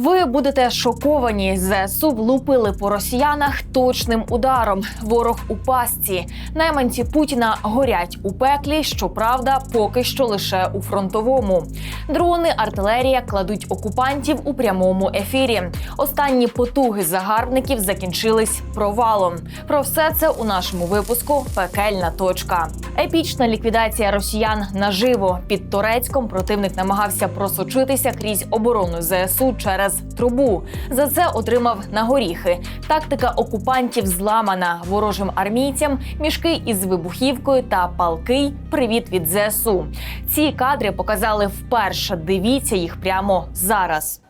Ви будете шоковані. ЗСУ влупили по росіянах точним ударом. Ворог у пастці. Найманці Путіна горять у пеклі. Щоправда, поки що лише у фронтовому. Дрони, артилерія кладуть окупантів у прямому ефірі. Останні потуги загарбників закінчились провалом. Про все це у нашому випуску Пекельна точка. Епічна ліквідація росіян наживо під Турецьком. Противник намагався просочитися крізь оборону ЗСУ через трубу. За це отримав на горіхи. Тактика окупантів зламана ворожим армійцям, мішки із вибухівкою та палкий привіт від ЗСУ. Ці кадри показали вперше. Дивіться їх прямо зараз.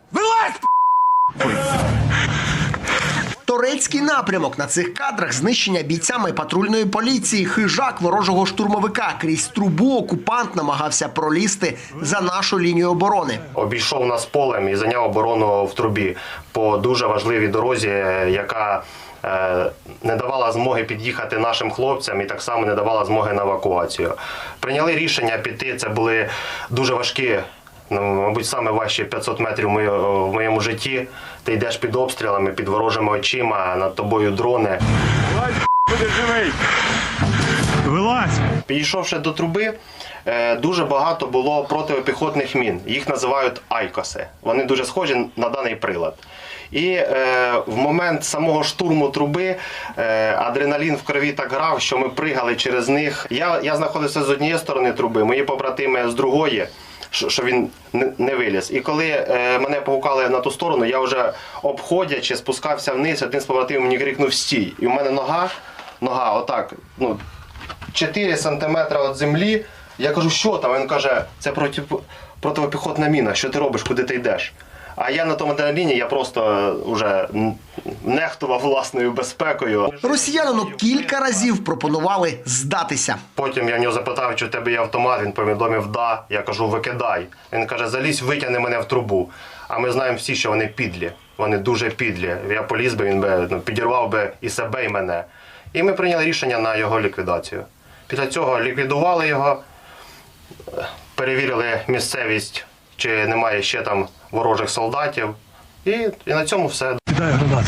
Торецький напрямок на цих кадрах знищення бійцями патрульної поліції, хижак ворожого штурмовика. Крізь трубу окупант намагався пролізти за нашу лінію оборони. обійшов нас полем і зайняв оборону в трубі по дуже важливій дорозі, яка е, не давала змоги під'їхати нашим хлопцям і так само не давала змоги на евакуацію. Прийняли рішення піти. Це були дуже важкі. Ну, мабуть, саме важчі 500 метрів в моєму житті. Ти йдеш під обстрілами, під ворожими очима, над тобою дрони. Буде живий. Вилазь! Підійшовши до труби, е, дуже багато було протипіхотних мін. Їх називають айкоси. Вони дуже схожі на даний прилад. І е, в момент самого штурму труби е, адреналін в крові так грав, що ми пригали через них. Я, я знаходився з однієї сторони труби, мої побратими з другої. Що- він не- не виліз. І коли е, мене погукали на ту сторону, я вже обходячи, спускався вниз, один з побратимів мені крикнув стій. І в мене нога, нога, отак, ну, 4 сантиметри від землі. Я кажу, що там? Він каже, це проти, протипіхотна міна. Що ти робиш, куди ти йдеш? А я на тому адреналіні, я просто вже нехтував власною безпекою. Росіянину кілька разів пропонували здатися. Потім я в нього запитав, чи у тебе є автомат. Він повідомив, да. Я кажу, викидай. Він каже, залізь, витягни мене в трубу. А ми знаємо всі, що вони підлі. Вони дуже підлі. Я поліз би, він би ну, підірвав би і себе, і мене. І ми прийняли рішення на його ліквідацію. Після цього ліквідували його, перевірили місцевість, чи немає ще там ворожих солдатів. І, і на цьому все. Кидай гранат.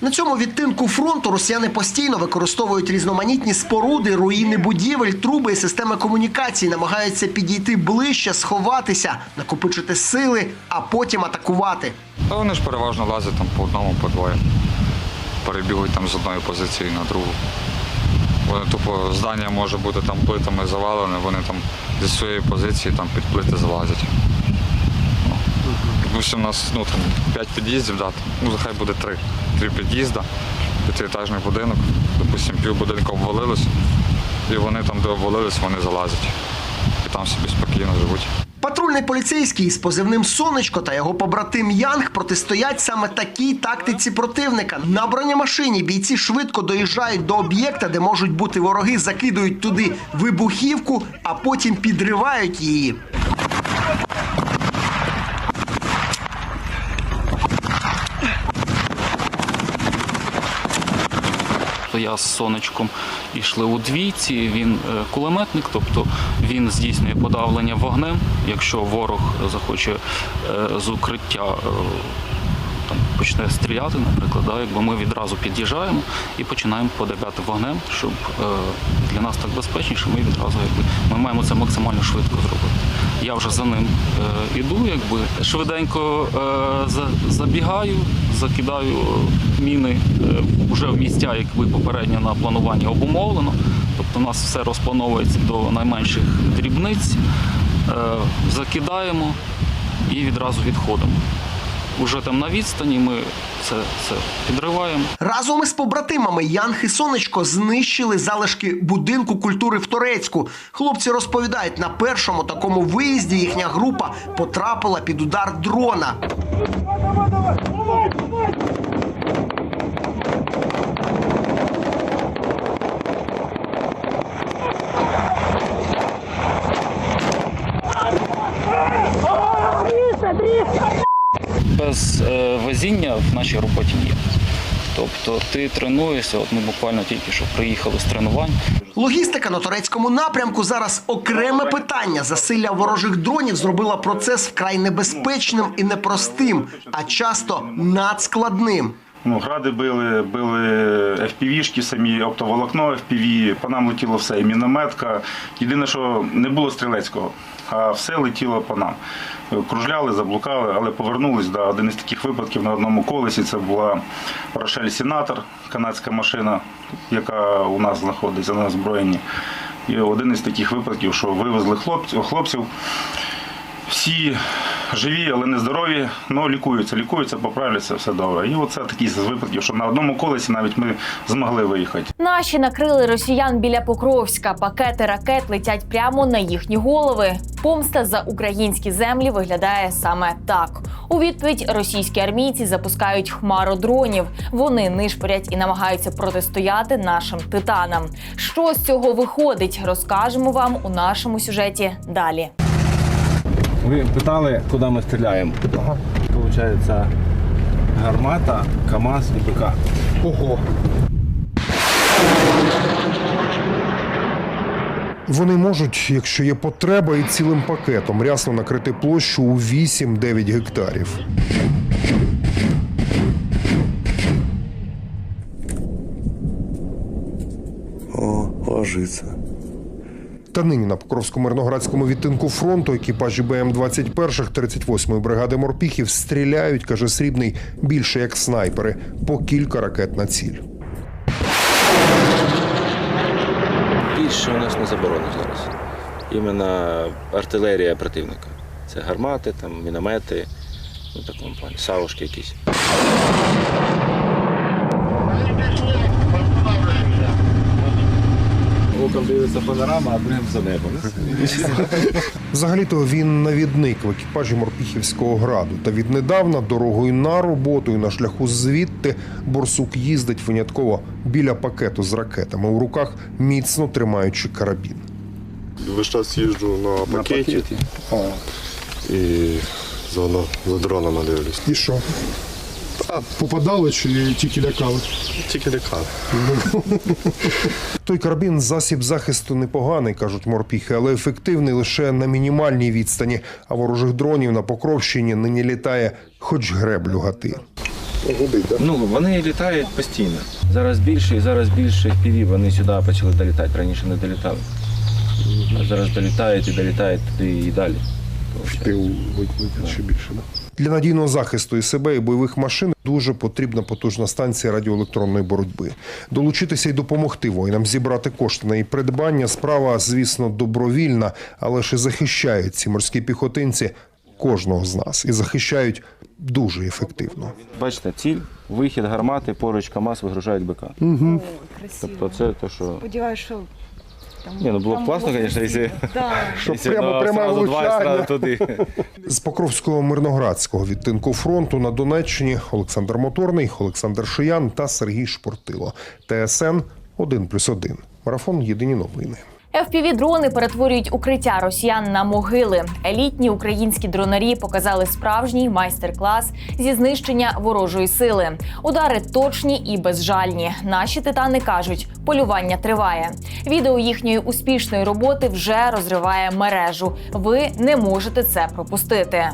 На цьому відтинку фронту росіяни постійно використовують різноманітні споруди, руїни будівель, труби і системи комунікацій, намагаються підійти ближче, сховатися, накопичити сили, а потім атакувати. Та вони ж переважно лазять там по одному, по двоє. Перебігають там з одної позиції на другу. Вони тупо здання може бути там плитами завалене, вони там зі своєї позиції там під плити залазять. Ну, Допустим, у нас ну, там, 5 під'їздів, да, там, ну хай буде 3. Три під'їзда, п'ятиетажний будинок, допустим, пів будинку обвалилось, і вони там, де обвалились, вони залазять. І там собі спокійно живуть. Патрульний поліцейський з позивним Сонечко та його побратим Янг протистоять саме такій тактиці противника. На бронемашині бійці швидко доїжджають до об'єкта, де можуть бути вороги, закидують туди вибухівку, а потім підривають її. Я з сонечком йшли у двійці. Він е, кулеметник, тобто він здійснює подавлення вогнем. Якщо ворог захоче е, з укриття е, там почне стріляти, наприклад, да, якби ми відразу під'їжджаємо і починаємо подавляти вогнем, щоб для нас так безпечніше, ми відразу якби ми маємо це максимально швидко зробити. Я вже за ним іду, якби швиденько за- забігаю, закидаю міни е, вже в місця, якби попередньо на плануванні обумовлено. Тобто у нас все розплановується до найменших дрібниць, е, закидаємо і відразу відходимо. Уже там на відстані ми це, це підриваємо. Разом із побратимами Янг і Сонечко знищили залишки будинку культури в Торецьку. Хлопці розповідають, на першому такому виїзді їхня група потрапила під удар дрона. Без е, везіння в нашій роботі є. Тобто ти тренуєшся, от ми буквально тільки що приїхали з тренувань. Логістика на турецькому напрямку зараз окреме питання. Засилля ворожих дронів зробила процес вкрай небезпечним і непростим, а часто надскладним. Ну, гради били, били FPV-шки самі, оптоволокно FPV, по нам летіло все, і мінометка. Єдине, що не було стрілецького, а все летіло по нам. Кружляли, заблукали, але повернулись до один із таких випадків на одному колесі. Це була Рошель Сенатор, канадська машина, яка у нас знаходиться на озброєнні. І один із таких випадків, що вивезли хлопців, хлопців всі живі, але не здорові, але лікуються, лікуються, поправляться, все добре. І оце такі з випадків, що на одному колесі навіть ми змогли виїхати. Наші накрили росіян біля Покровська. Пакети ракет летять прямо на їхні голови. Помста за українські землі виглядає саме так. У відповідь російські армійці запускають хмару дронів. Вони нишпорять і намагаються протистояти нашим титанам. Що з цього виходить, розкажемо вам у нашому сюжеті далі. Ви питали, куди ми стріляємо? Ага. Получається гармата, КАМАЗ і БК. Ого. Вони можуть, якщо є потреба, і цілим пакетом рясно накрити площу у 8-9 гектарів. О, ложиться. Та нині на Покровському мирноградському відтинку фронту екіпажі БМ-21 38-ї бригади морпіхів стріляють, каже Срібний, більше як снайпери, по кілька ракет на ціль. Більше у нас не заборонено зараз. Іменно артилерія противника. Це гармати, там, міномети, ну, такому плані, савушки якісь. Оком дивиться панорама, а другим за небом. Взагалі-то він навідник в екіпажі Морпіхівського граду. Та віднедавна дорогою на роботу і на шляху звідти борсук їздить винятково біля пакету з ракетами у руках, міцно тримаючи карабін. Весь час їжджу на пакеті і заодно за дронами дивлюсь. І що? Попадали чи тільки лякали? Тільки лякав. Той карабін засіб захисту непоганий, кажуть морпіхи, але ефективний лише на мінімальній відстані. А ворожих дронів на Покровщині нині літає, хоч греблю гати. Ну, вони літають постійно. Зараз більше і зараз більше піві вони сюди почали долітати. Раніше не долітали. А зараз долітають і долітають туди і далі. ще більше. Для надійного захисту і себе і бойових машин дуже потрібна потужна станція радіоелектронної боротьби. Долучитися і допомогти воїнам зібрати кошти на її придбання. Справа, звісно, добровільна, але ж і захищають ці морські піхотинці кожного з нас і захищають дуже ефективно. Бачите, ціль, вихід гармати, поруч КАМАЗ вигружають БК. Угу. Тобто це те, що. Сподіваюсь, що там Ні, ну було б там класно, було- звісно, якщо, Да. Щоб якщо прямо ну, пряме сразу два і влучання. сразу туди. З Покровського мирноградського відтинку фронту на Донеччині Олександр Моторний, Олександр Шиян та Сергій Шпортило. ТСН 1+,1. Марафон Єдині новини. FPV-дрони перетворюють укриття росіян на могили. Елітні українські дронарі показали справжній майстер-клас зі знищення ворожої сили. Удари точні і безжальні. Наші титани кажуть, полювання триває. Відео їхньої успішної роботи вже розриває мережу. Ви не можете це пропустити.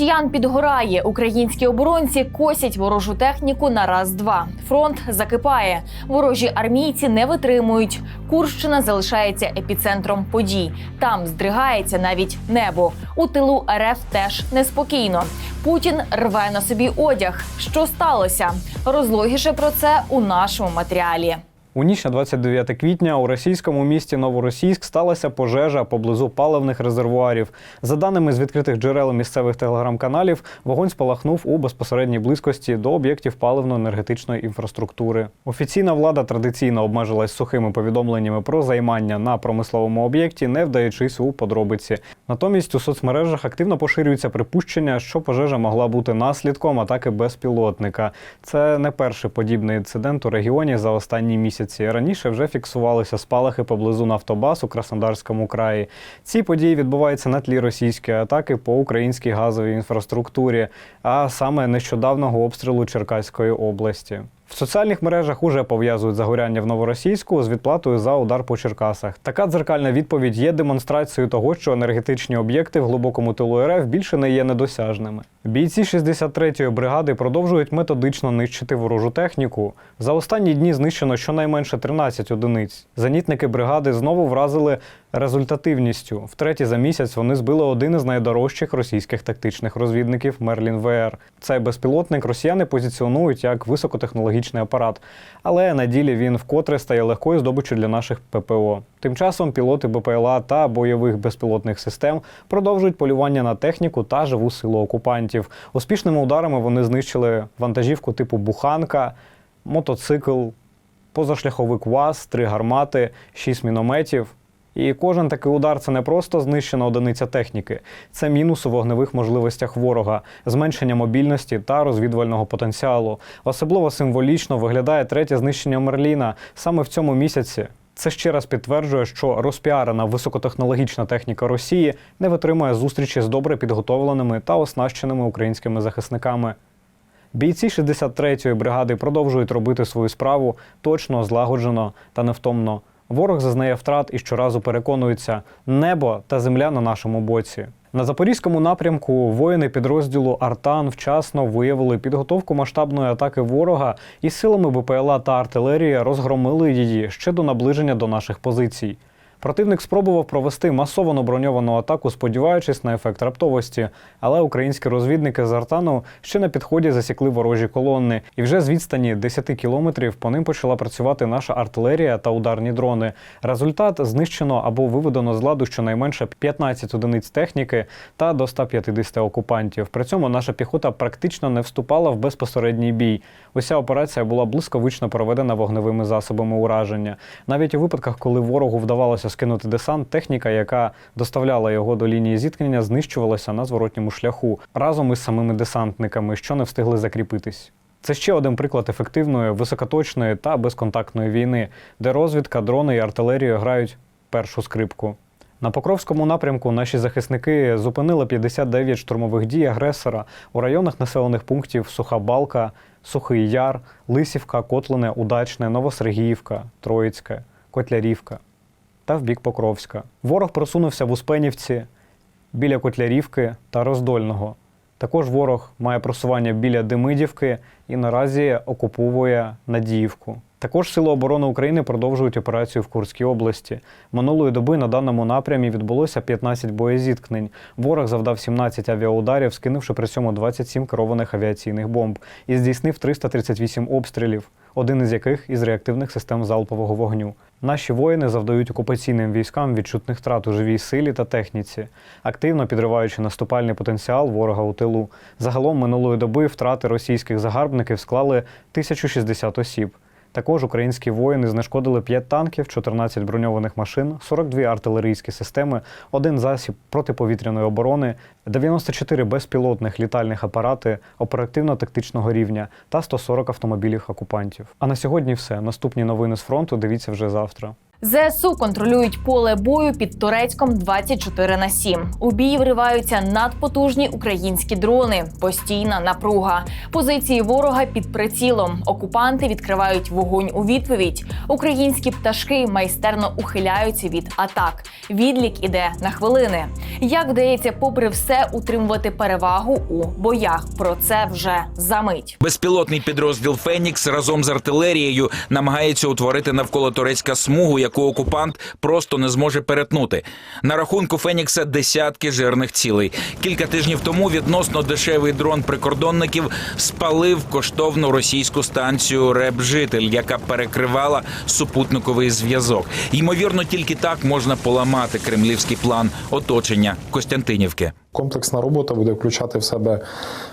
Росіян підгорає. Українські оборонці косять ворожу техніку на раз-два. Фронт закипає. Ворожі армійці не витримують. Курщина залишається епіцентром подій. Там здригається навіть небо. У тилу РФ теж неспокійно. Путін рве на собі одяг. Що сталося? Розлогіше про це у нашому матеріалі. У ніч на 29 квітня у російському місті Новоросійськ сталася пожежа поблизу паливних резервуарів. За даними з відкритих джерел місцевих телеграм-каналів, вогонь спалахнув у безпосередній близькості до об'єктів паливно-енергетичної інфраструктури. Офіційна влада традиційно обмежилась сухими повідомленнями про займання на промисловому об'єкті, не вдаючись у подробиці. Натомість у соцмережах активно поширюється припущення, що пожежа могла бути наслідком атаки безпілотника. Це не перший подібний інцидент у регіоні за останні місяці. Раніше вже фіксувалися спалахи поблизу Нафтобаз у Краснодарському краї. Ці події відбуваються на тлі російської атаки по українській газовій інфраструктурі, а саме нещодавнього обстрілу Черкаської області. В соціальних мережах уже пов'язують загоряння в Новоросійську з відплатою за удар по Черкасах. Така дзеркальна відповідь є демонстрацією того, що енергетичні об'єкти в глибокому тилу РФ більше не є недосяжними. Бійці 63-ї бригади продовжують методично нищити ворожу техніку. За останні дні знищено щонайменше 13 одиниць. Зенітники бригади знову вразили результативністю. Втретє за місяць вони збили один із найдорожчих російських тактичних розвідників Мерлін ВР. Цей безпілотник росіяни позиціонують як високотехнологічний апарат, але на ділі він вкотре стає легкою здобиччю для наших ППО. Тим часом пілоти БПЛА та бойових безпілотних систем продовжують полювання на техніку та живу силу окупантів. Успішними ударами вони знищили вантажівку типу буханка, мотоцикл, позашляховик УАЗ, три гармати, шість мінометів. І кожен такий удар це не просто знищена одиниця техніки, це мінус у вогневих можливостях ворога, зменшення мобільності та розвідувального потенціалу. Особливо символічно виглядає третє знищення Мерліна саме в цьому місяці. Це ще раз підтверджує, що розпіарена високотехнологічна техніка Росії не витримує зустрічі з добре підготовленими та оснащеними українськими захисниками. Бійці 63-ї бригади продовжують робити свою справу точно, злагоджено та невтомно. Ворог зазнає втрат і щоразу переконується, небо та земля на нашому боці. На запорізькому напрямку воїни підрозділу Артан вчасно виявили підготовку масштабної атаки ворога і силами БПЛА та артилерії розгромили її ще до наближення до наших позицій. Противник спробував провести масовану броньовану атаку, сподіваючись на ефект раптовості, але українські розвідники з Артану ще на підході засікли ворожі колони, і вже з відстані 10 кілометрів по ним почала працювати наша артилерія та ударні дрони. Результат знищено або виведено з ладу щонайменше 15 одиниць техніки та до 150 окупантів. При цьому наша піхота практично не вступала в безпосередній бій. Уся операція була блискавично проведена вогневими засобами ураження. Навіть у випадках, коли ворогу вдавалося скинути десант, техніка, яка доставляла його до лінії зіткнення, знищувалася на зворотньому шляху разом із самими десантниками, що не встигли закріпитись. Це ще один приклад ефективної, високоточної та безконтактної війни, де розвідка, дрони і артилерія грають першу скрипку. На Покровському напрямку наші захисники зупинили 59 штурмових дій агресора у районах населених пунктів Суха Балка, Сухий Яр, Лисівка, Котлине, Удачне, Новосергіївка, Троїцьке, Котлярівка та в бік Покровська. Ворог просунувся в Успенівці, біля Котлярівки та Роздольного. Також ворог має просування біля Демидівки і наразі окуповує Надіївку. Також Сили оборони України продовжують операцію в Курській області. Минулої доби на даному напрямі відбулося 15 боєзіткнень. Ворог завдав 17 авіаударів, скинувши при цьому 27 керованих авіаційних бомб і здійснив 338 обстрілів, один із яких із реактивних систем залпового вогню. Наші воїни завдають окупаційним військам відчутних втрат у живій силі та техніці, активно підриваючи наступальний потенціал ворога у тилу. Загалом минулої доби втрати російських загарбників склали 1060 осіб. Також українські воїни знешкодили 5 танків, 14 броньованих машин, 42 артилерійські системи, один засіб протиповітряної оборони, 94 безпілотних літальних апарати оперативно-тактичного рівня та 140 автомобілів окупантів. А на сьогодні все. Наступні новини з фронту дивіться вже завтра. ЗСУ контролюють поле бою під Турецьком 24 на 7. У бій вриваються надпотужні українські дрони. Постійна напруга. Позиції ворога під прицілом. Окупанти відкривають вогонь у відповідь. Українські пташки майстерно ухиляються від атак. Відлік іде на хвилини. Як вдається, попри все, утримувати перевагу у боях? Про це вже за мить. Безпілотний підрозділ Фенікс разом з артилерією намагається утворити навколо турецька смугу, яку окупант просто не зможе перетнути. На рахунку Фенікса десятки жирних цілей. Кілька тижнів тому відносно дешевий дрон прикордонників спалив коштовну російську станцію Ребжитель, яка перекривала супутниковий зв'язок. Ймовірно, тільки так можна поламати кремлівський план оточення Костянтинівки. Комплексна робота буде включати в себе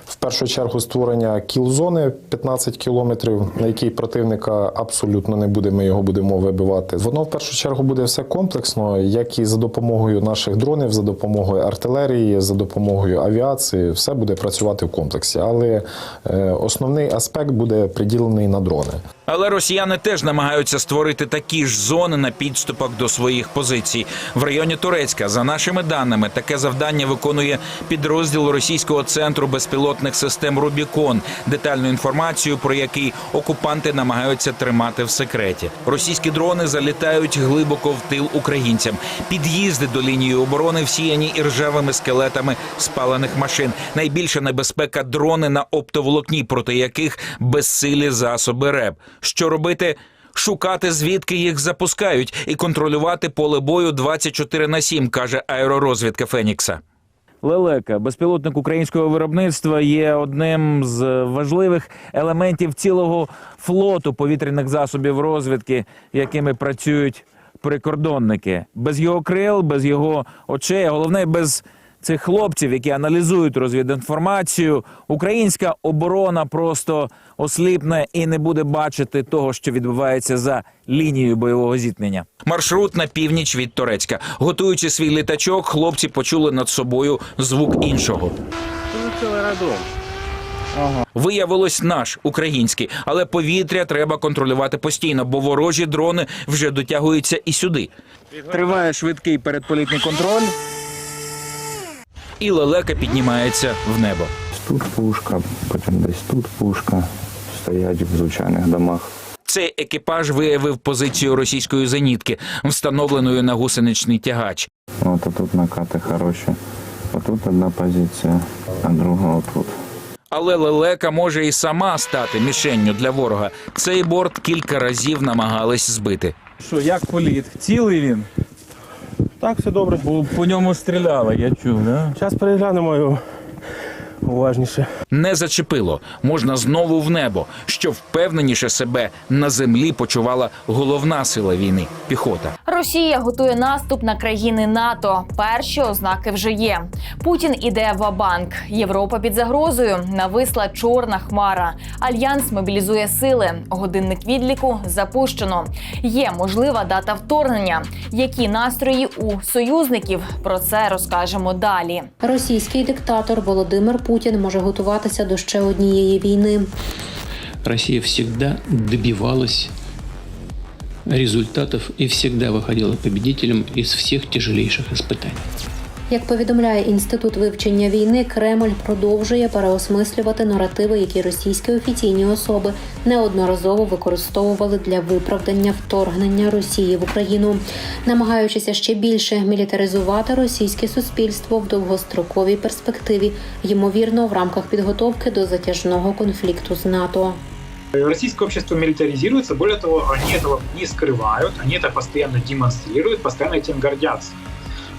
в першу чергу створення кіл-зони 15 кілометрів, на якій противника абсолютно не буде. Ми його будемо вибивати. Воно в першу чергу буде все комплексно, як і за допомогою наших дронів, за допомогою артилерії, за допомогою авіації. Все буде працювати в комплексі. Але е, основний аспект буде приділений на дрони. Але росіяни теж намагаються створити такі ж зони на підступах до своїх позицій. В районі Турецька, за нашими даними, таке завдання виконує підрозділ російського центру безпілотних систем Рубікон, детальну інформацію про який окупанти намагаються тримати в секреті. Російські дрони залітають глибоко в тил українцям. Під'їзди до лінії оборони всіяні іржавими скелетами спалених машин. Найбільша небезпека дрони на оптоволокні, проти яких безсилі засоби РЕБ. Що робити? Шукати звідки їх запускають і контролювати поле бою 24 на 7, каже аеророзвідка Фенікса. Лелека, безпілотник українського виробництва, є одним з важливих елементів цілого флоту повітряних засобів розвідки, якими працюють прикордонники. Без його крил, без його очей, головне без цих хлопців, які аналізують розвідінформацію, українська оборона просто осліпне і не буде бачити того, що відбувається за лінією бойового зіткнення. Маршрут на північ від Турецька. Готуючи свій літачок, хлопці почули над собою звук іншого. Виявилось наш український, але повітря треба контролювати постійно, бо ворожі дрони вже дотягуються і сюди. Триває швидкий передполітний контроль. І лелека піднімається в небо. Тут пушка, потім десь тут пушка. Стоять в звичайних домах. Цей екіпаж виявив позицію російської зенітки, встановленою на гусеничний тягач. От тут накати хороші. Отут одна позиція, а друга отут. Але лелека може і сама стати мішенню для ворога. Цей борт кілька разів намагались збити. Що, як політ? Цілий він? Так, все добре. По, по ньому стріляли, я чув, да? Зараз переглянемо його уважніше. Не зачепило. Можна знову в небо, що впевненіше себе на землі почувала головна сила війни піхота. Росія готує наступ на країни НАТО. Перші ознаки вже є. Путін іде в банк Європа під загрозою. Нависла чорна хмара. Альянс мобілізує сили. Годинник відліку запущено. Є можлива дата вторгнення. Які настрої у союзників? Про це розкажемо далі. Російський диктатор Володимир Путін може готуватися до ще однієї війни. Росія завжди добивалась результатів і всегда виходила победителем із всіх тяжелейших испытаний. Як повідомляє інститут вивчення війни, Кремль продовжує переосмислювати наративи, які російські офіційні особи неодноразово використовували для виправдання вторгнення Росії в Україну, намагаючися ще більше мілітаризувати російське суспільство в довгостроковій перспективі, ймовірно, в рамках підготовки до затяжного конфлікту з НАТО. Российское общество милитаризируется, более того, они этого не скрывают, они это постоянно демонстрируют, постоянно этим гордятся.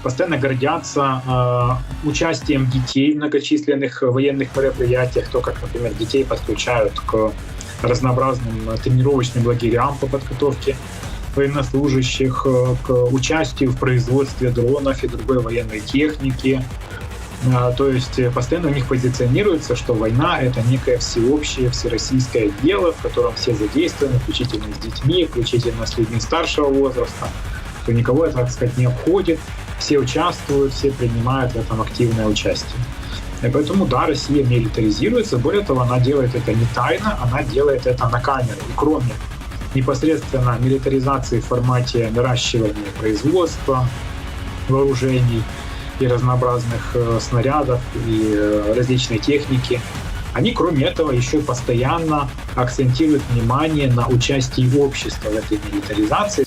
Постоянно гордятся э, участием детей в многочисленных военных мероприятиях, то, как, например, детей подключают к разнообразным тренировочным лагерям по подготовке военнослужащих, э, к участию в производстве дронов и другой военной техники. А, То есть э, постоянно у них позиционируется, что война — это некое всеобщее, всероссийское дело, в котором все задействованы, включительно с детьми, включительно с людьми старшего возраста, что никого это, так сказать, не обходит, все участвуют, все принимают в этом активное участие. И поэтому, да, Россия милитаризируется, более того, она делает это не тайно, она делает это на камеру. И кроме непосредственно милитаризации в формате наращивания производства вооружений и разнообразных э, снарядов и э, различной техники. Они, кроме этого, еще постоянно акцентируют внимание на участии общества в этой милитаризации.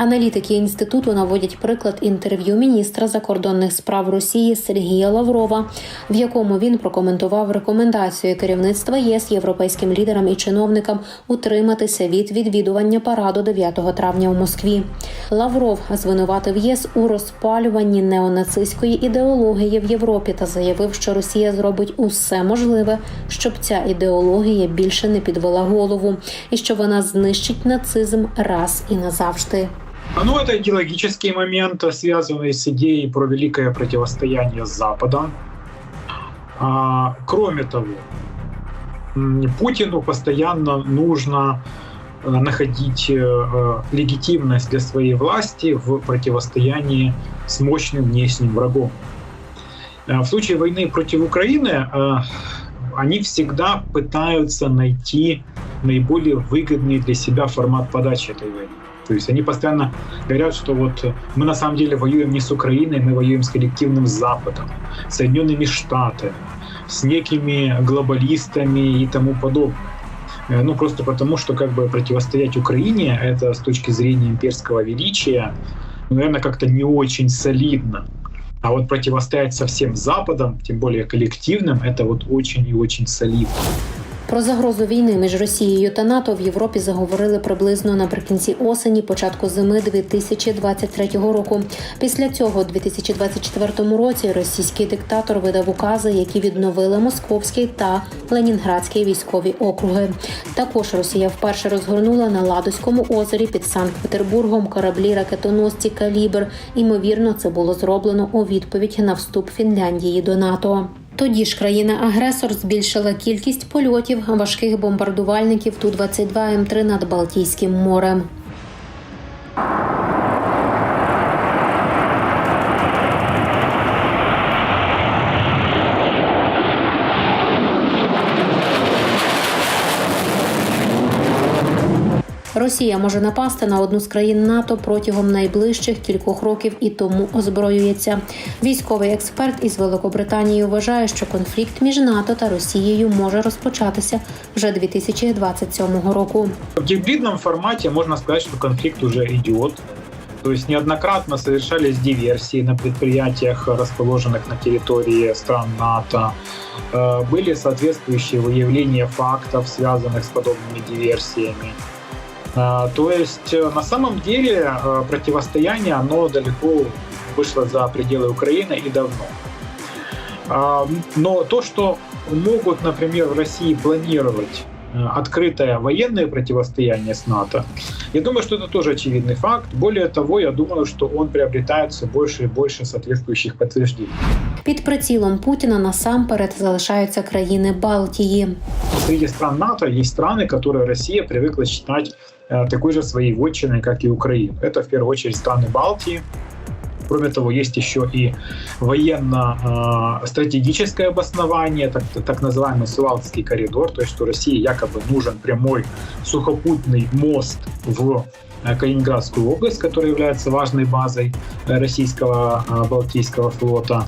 Аналітики інституту наводять приклад інтерв'ю міністра закордонних справ Росії Сергія Лаврова, в якому він прокоментував рекомендацію керівництва ЄС європейським лідерам і чиновникам утриматися від відвідування параду 9 травня у Москві. Лавров звинуватив ЄС у розпалюванні неонацистської ідеології в Європі та заявив, що Росія зробить усе можливе, щоб ця ідеологія більше не підвела голову, і що вона знищить нацизм раз і назавжди. Ну, это идеологический момент, связанный с идеей про великое противостояние с Западом. А, кроме того, Путину постоянно нужно э, находить э, э, легитимность для своей власти в противостоянии с мощным внешним врагом. В случае войны против Украины они всегда пытаются найти наиболее выгодный для себя формат подачи этой войны. То есть они постоянно говорят, что вот мы на самом деле воюем не с Украиной, мы воюем с коллективным Западом, Соединенными Штатами, с некими глобалистами и тому подобное. Э, Ну, просто потому, что как бы противостоять Украине, это с точки зрения имперского величия, ну, наверное, как-то не очень солидно. А вот противостоять со всем Западом, тем более коллективным, это вот очень и очень солидно. Про загрозу війни між Росією та НАТО в Європі заговорили приблизно наприкінці осені, початку зими 2023 року. Після цього, у 2024 році, російський диктатор видав укази, які відновили Московський та Ленінградський військові округи. Також Росія вперше розгорнула на Ладозькому озері під Санкт-Петербургом кораблі ракетоносці Калібр. Імовірно, це було зроблено у відповідь на вступ Фінляндії до НАТО. Тоді ж країна-агресор збільшила кількість польотів важких бомбардувальників Ту-22 М3 над Балтійським морем. Росія може напасти на одну з країн НАТО протягом найближчих кількох років і тому озброюється. Військовий експерт із Великобританії вважає, що конфлікт між НАТО та Росією може розпочатися вже 2027 року. В гибридном формате можно сказать, что конфликт уже идет. То есть неоднократно совершались диверсии на предприятиях, расположенных на территории стран НАТО. Э, Были соответствующие выявления фактов, связанных с подобными диверсиями. А, То есть э, на самом деле э, противостояние, оно далеко вышло за пределы Украины и давно. А, Но то, что могут, например, в России планировать э, открытое военное противостояние с НАТО, я думаю, что это тоже очевидный факт. Более того, я думаю, что он приобретает все больше и больше соответствующих подтверждений. Під прицілом Путіна насамперед залишаються країни Балтії. Среди стран НАТО есть страны, которые Россия привыкла считать э, такой же своей вотчиной, как и Украина. Это в первую очередь страны Балтии. Кроме того, есть еще и военно-стратегическое обоснование, так, так называемый Сувалдский коридор, то есть что России якобы нужен прямой сухопутный мост в э, Калининградскую область, которая является важной базой э, российского э, Балтийского флота.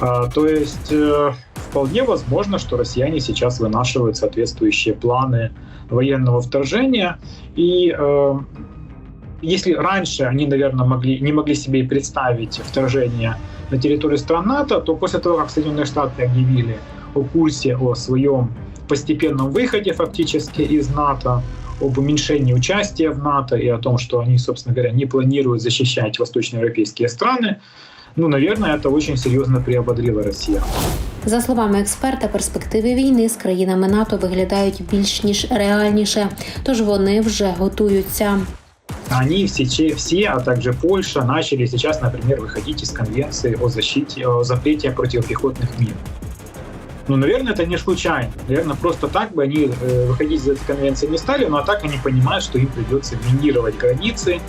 А, То есть э, вполне возможно, что россияне сейчас вынашивают соответствующие планы военного вторжения. И э, если раньше они, наверное, могли, не могли себе и представить вторжение на территорию стран НАТО, то после того, как Соединенные Штаты объявили о курсе, о своем постепенном выходе фактически из НАТО, об уменьшении участия в НАТО и о том, что они, собственно говоря, не планируют защищать восточноевропейские страны, ну, наверное, это очень серьезно приободрило Россию. За словами експерта, перспективи війни з країнами НАТО виглядають більш ніж реальніше, тож вони вже готуються. Они все, че- все, а также Польша, начали сейчас, например, выходить из конвенции о защите, о запрете противопехотных мин. Ну, наверное, это не случайно. Наверное, просто так бы они э, выходить из этой конвенции не стали, но а так они понимают, что им придется минировать границы,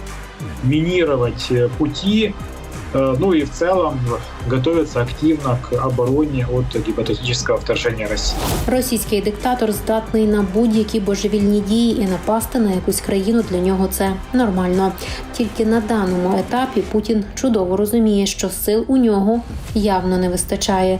минировать э, пути Э, Ну и в целом готовятся активно к обороне от гипотетического вторжения России. Російський диктатор здатний на будь-які божевільні дії і напасти на якусь країну для нього це нормально. Тільки на даному етапі Путін чудово розуміє, що сил у нього явно не вистачає,